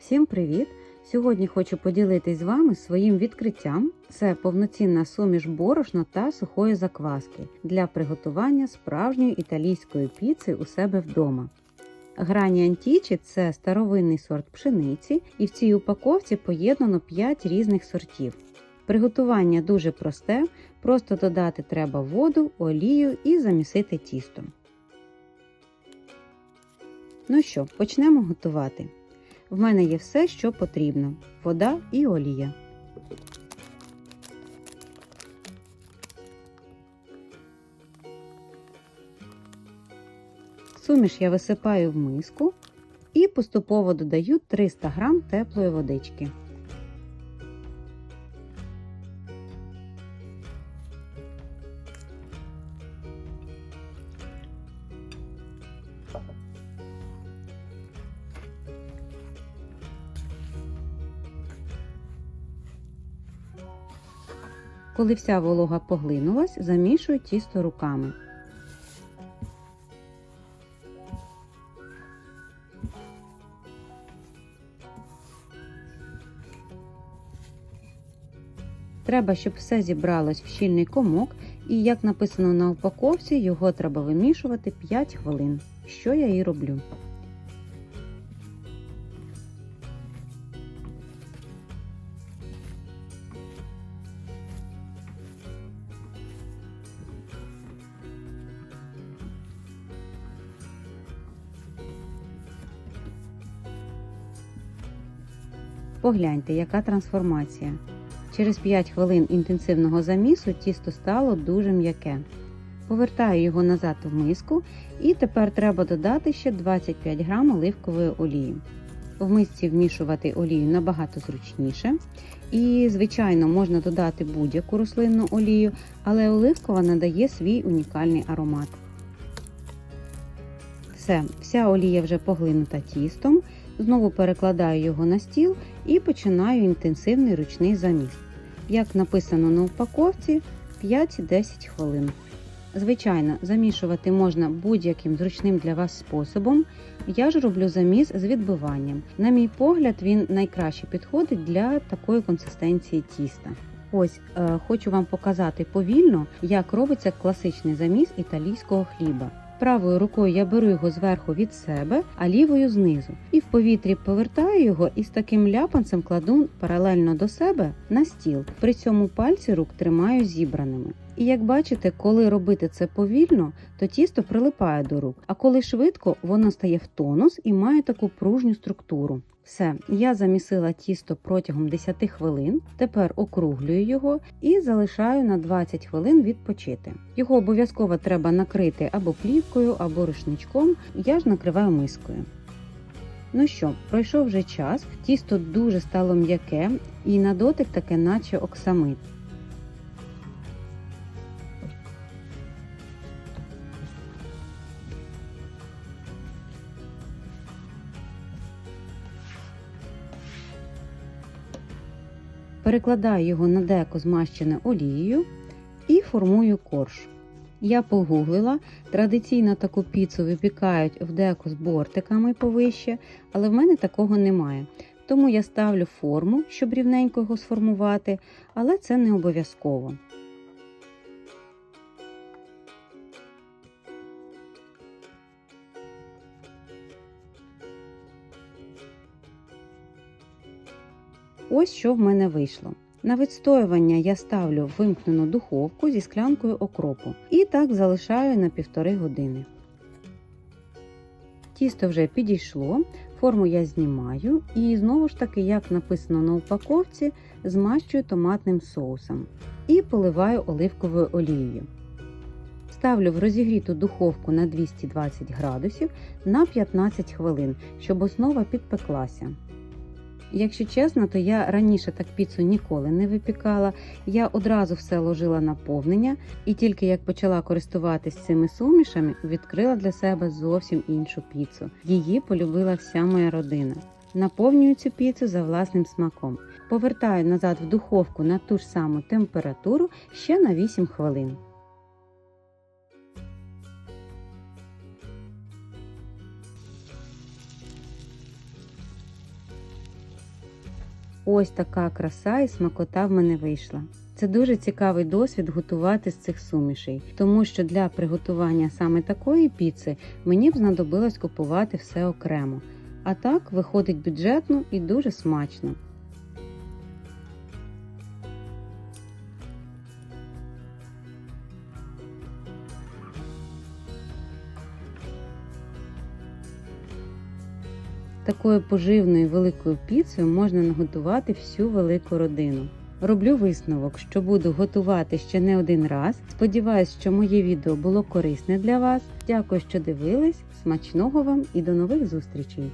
Всім привіт! Сьогодні хочу поділитись з вами своїм відкриттям. Це повноцінна суміш борошна та сухої закваски для приготування справжньої італійської піци у себе вдома. Грані антічі це старовинний сорт пшениці, і в цій упаковці поєднано 5 різних сортів. Приготування дуже просте, просто додати треба воду, олію і замісити тісто. Ну що, почнемо готувати. В мене є все, що потрібно: вода і олія. Суміш я висипаю в миску і поступово додаю 300 г теплої водички. Коли вся волога поглинулась, замішую тісто руками. Треба, щоб все зібралось в щільний комок, і, як написано на упаковці, його треба вимішувати 5 хвилин, що я і роблю. Погляньте, яка трансформація. Через 5 хвилин інтенсивного замісу тісто стало дуже м'яке. Повертаю його назад в миску і тепер треба додати ще 25 г оливкової олії. В мисці вмішувати олію набагато зручніше. І, звичайно, можна додати будь-яку рослинну олію, але оливкова надає свій унікальний аромат. Все, вся олія вже поглинута тістом. Знову перекладаю його на стіл і починаю інтенсивний ручний заміс. Як написано на упаковці, 5-10 хвилин. Звичайно, замішувати можна будь-яким зручним для вас способом. Я ж роблю заміс з відбиванням. На мій погляд, він найкраще підходить для такої консистенції тіста. Ось е, хочу вам показати повільно, як робиться класичний заміс італійського хліба. Правою рукою я беру його зверху від себе, а лівою знизу. І повітрі повертаю його і з таким ляпанцем кладу паралельно до себе на стіл. При цьому пальці рук тримаю зібраними. І як бачите, коли робити це повільно, то тісто прилипає до рук, а коли швидко, воно стає в тонус і має таку пружню структуру. Все, я замісила тісто протягом 10 хвилин, тепер округлюю його і залишаю на 20 хвилин відпочити. Його обов'язково треба накрити або плівкою, або рушничком, я ж накриваю мискою. Ну що, пройшов вже час, тісто дуже стало м'яке і на дотик таке, наче оксамит. Перекладаю його на деко змащене олією і формую корж. Я погуглила, традиційно таку піцу випікають в деко з бортиками повище, але в мене такого немає. Тому я ставлю форму, щоб рівненько його сформувати, але це не обов'язково. Ось що в мене вийшло. На відстоювання я ставлю вимкнену духовку зі склянкою окропу і так залишаю на півтори години. Тісто вже підійшло, форму я знімаю і знову ж таки, як написано на упаковці, змащую томатним соусом і поливаю оливковою олією. Ставлю в розігріту духовку на 220 градусів на 15 хвилин, щоб основа підпеклася. Якщо чесно, то я раніше так піцу ніколи не випікала. Я одразу все ложила наповнення, і тільки як почала користуватись цими сумішами, відкрила для себе зовсім іншу піцу. Її полюбила вся моя родина. Наповнюю цю піцу за власним смаком. Повертаю назад в духовку на ту ж саму температуру ще на 8 хвилин. Ось така краса і смакота в мене вийшла. Це дуже цікавий досвід готувати з цих сумішей, тому що для приготування саме такої піци мені б знадобилось купувати все окремо. А так виходить бюджетно і дуже смачно. Такою поживною великою піцею можна наготувати всю велику родину. Роблю висновок, що буду готувати ще не один раз. Сподіваюсь, що моє відео було корисне для вас. Дякую, що дивились. Смачного вам і до нових зустрічей!